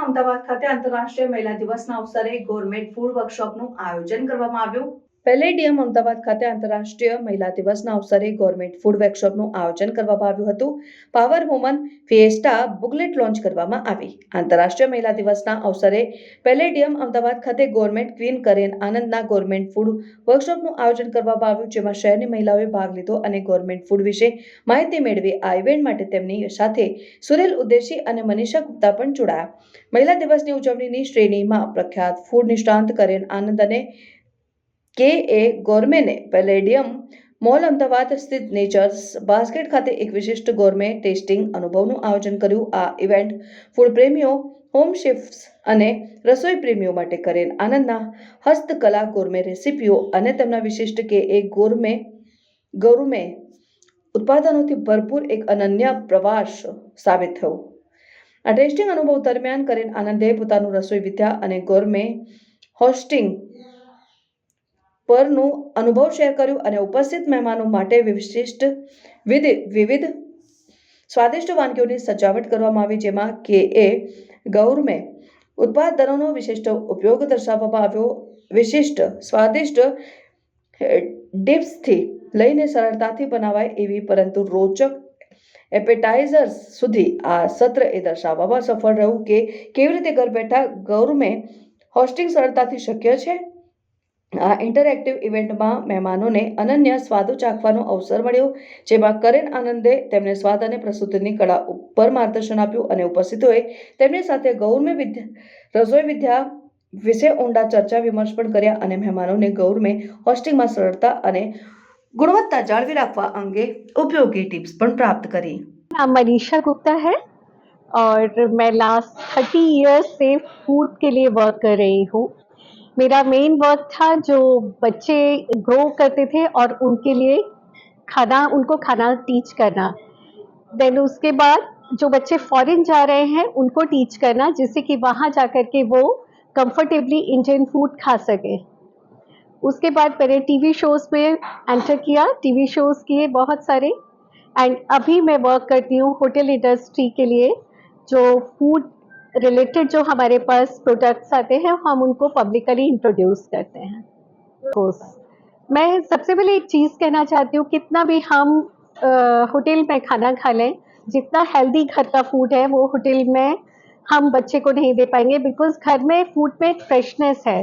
અમદાવાદ ખાતે આંતરરાષ્ટ્રીય મહિલા દિવસના અવસરે ગોરમેટ ફૂડ વર્કશોપનું આયોજન કરવામાં આવ્યું. પેલેડિયમ અમદાવાદ ખાતે આંતરરાષ્ટ્રીય મહિલા દિવસના અવસરે ગવર્મેન્ટ ફૂડ વર્કશોપનું આયોજન કરવામાં આવ્યું હતું. Power woman fiesta booklet launch કરવામાં આવી. આંતરરાષ્ટ્રીય મહિલા દિવસના અવસરે પેલેડિયમ અમદાવાદ ખાતે ગવર્મેન્ટ ક્વીન કરેન આનંદના ગવર્મેન્ટ ફૂડ વર્કશોપનું આયોજન કરવામાં આવ્યું, જેમાં શહેરની મહિલાઓએ ભાગ લીધો અને ગવર્મેન્ટ ફૂડ વિશે માહિતી મેળવી. આ ઇવેન્ટ માટે તેમની સાથે સુરેલ ઉદ્દેશી અને મનીષા ગુપ્તા પણ જોડાયા. મહિલા દિવસની ઉજવણીની શ્રેણીમાં પ્રખ્યાત ફૂડ નિષ્ણાંત કરેન આનંદ અને કે એ ગોરમેને પેલેડિયમ મોલ અમદાવાદ સ્થિત નેચર્સ બાસ્કેટ ખાતે એક વિશિષ્ટ ગોરમે ટેસ્ટિંગ અનુભવનું આયોજન કર્યું. આ ઇવેન્ટ ફૂડ પ્રેમીઓ, હોમ શેફ્સ અને રસોઈ પ્રેમીઓ માટે કરેલ આનંદના હસ્તકલા ગોરમે રેસિપીઓ અને તેમના વિશિષ્ટ કે એ ગોરમે ગોરમે ઉત્પાદનોથી ભરપૂર એક અનન્ય પ્રવાસ સાબિત થયો. આ ટેસ્ટિંગ અનુભવ દરમિયાન કરેલ આનંદે પોતાનું રસોઈ વિદ્યા અને ગોરમે હોસ્ટિંગ પરનું અનુભવ શેર કર્યું અને ઉપસ્થિત મહેમાનો માટે વિશિષ્ટ વિવિધ સ્વાદિષ્ટ વાનગીઓની સજાવટ કરવામાં આવી, જેમાં કે એ ગૌરમે ઉત્પાદનોનો વિશિષ્ટ ઉપયોગ દર્શાવવામાં આવ્યો. વિશિષ્ટ, સ્વાદિષ્ટ ડિપ્સથી લઈને સરળતાથી બનાવાય એવી પરંતુ રોચક એપેટાઇઝર્સ સુધી આ સત્ર એ દર્શાવવામાં સફળ રહ્યું કે કેવી રીતે ઘર બેઠા ગૌરમે હોસ્ટિંગ સરળતાથી શક્ય છે? આ ઇન્ટરેક્ટિવ ઇવેન્ટમાં મહેમાનોને અનન્ય સ્વાદો ચાખવાનો અવસર મળ્યો જેમાં કરેન આનંદે તેમને સ્વાદ અને પ્રસ્તુતિની કળા ઉપર માર્ગદર્શન આપ્યું અને ઉપસ્થિતોએ તેમની સાથે ગૌરમે વિદ્યા રસોઈ વિદ્યા વિશે ઊંડા ચર્ચા વિમર્શ પણ કર્યા અને મહેમાનોને ગૌરમે હોસ્ટિંગમાં સરળતા અને ગુણવત્તા જાળવી રાખવા અંગે ઉપયોગી ટિપ્સ પણ પ્રાપ્ત કરી नाम मनीषा गुप्ता है और मैं लास्ट थर्टी इयर्स से फूड के लिए वर्क कर रही हूँ मेरा मेन वर्क था जो बच्चे ग्रो करते थे और उनके लिए खाना, उनको खाना टीच करना। देन उसके बाद जो बच्चे फॉरेन जा रहे हैं, उनको टीच करना, जिससे कि वहाँ जा कर के वो कंफर्टेबली इंडियन फ़ूड खा सके। उसके बाद मैंने टीवी शोज़ में एंटर किया। टीवी शोज़ किए बहुत सारे। एंड अभी मैं वर्क करती हूँ होटल इंडस्ट्री के लिए, जो फ़ूड रिलेटेड जो हमारे पास प्रोडक्ट्स आते हैं हम उनको पब्लिकली इंट्रोड्यूस करते हैं। तो मैं सबसे पहले एक चीज़ कहना चाहती हूँ कितना भी हम होटल में खाना खा लें जितना हेल्दी घर का फ़ूड है वो होटल में हम बच्चे को नहीं दे पाएँगे बिकॉज़ घर में फ़ूड में फ्रेशनेस है।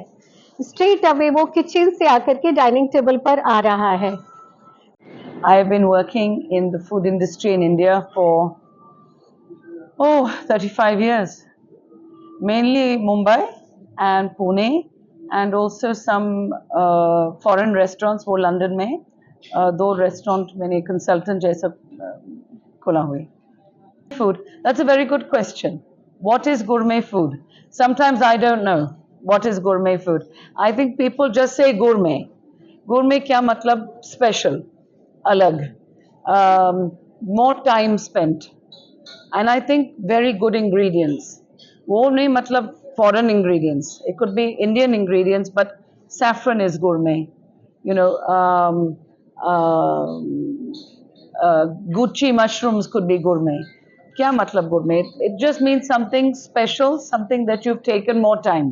स्ट्रेट अवे वो किचन से आकर के डाइनिंग टेबल पर आ रहा है। I have been working in the food industry in India for oh 35 years, mainly Mumbai and Pune, and also some uh, foreign restaurants वो लंदन में uh, दो रेस्टोरेंट मैंने कंसल्टेंट जैसा uh, खोला हुए food that's a very good question what is gourmet food sometimes i don't know what is gourmet food i think people just say gourmet gourmet क्या मतलब special alag um, more time spent and i think very good ingredients वो नहीं मतलब foreign ingredients it could be indian ingredients but saffron is gourmet you know um, um, uh, gucci mushrooms could be gourmet क्या मतलब gourmet it just means something special something that you've taken more time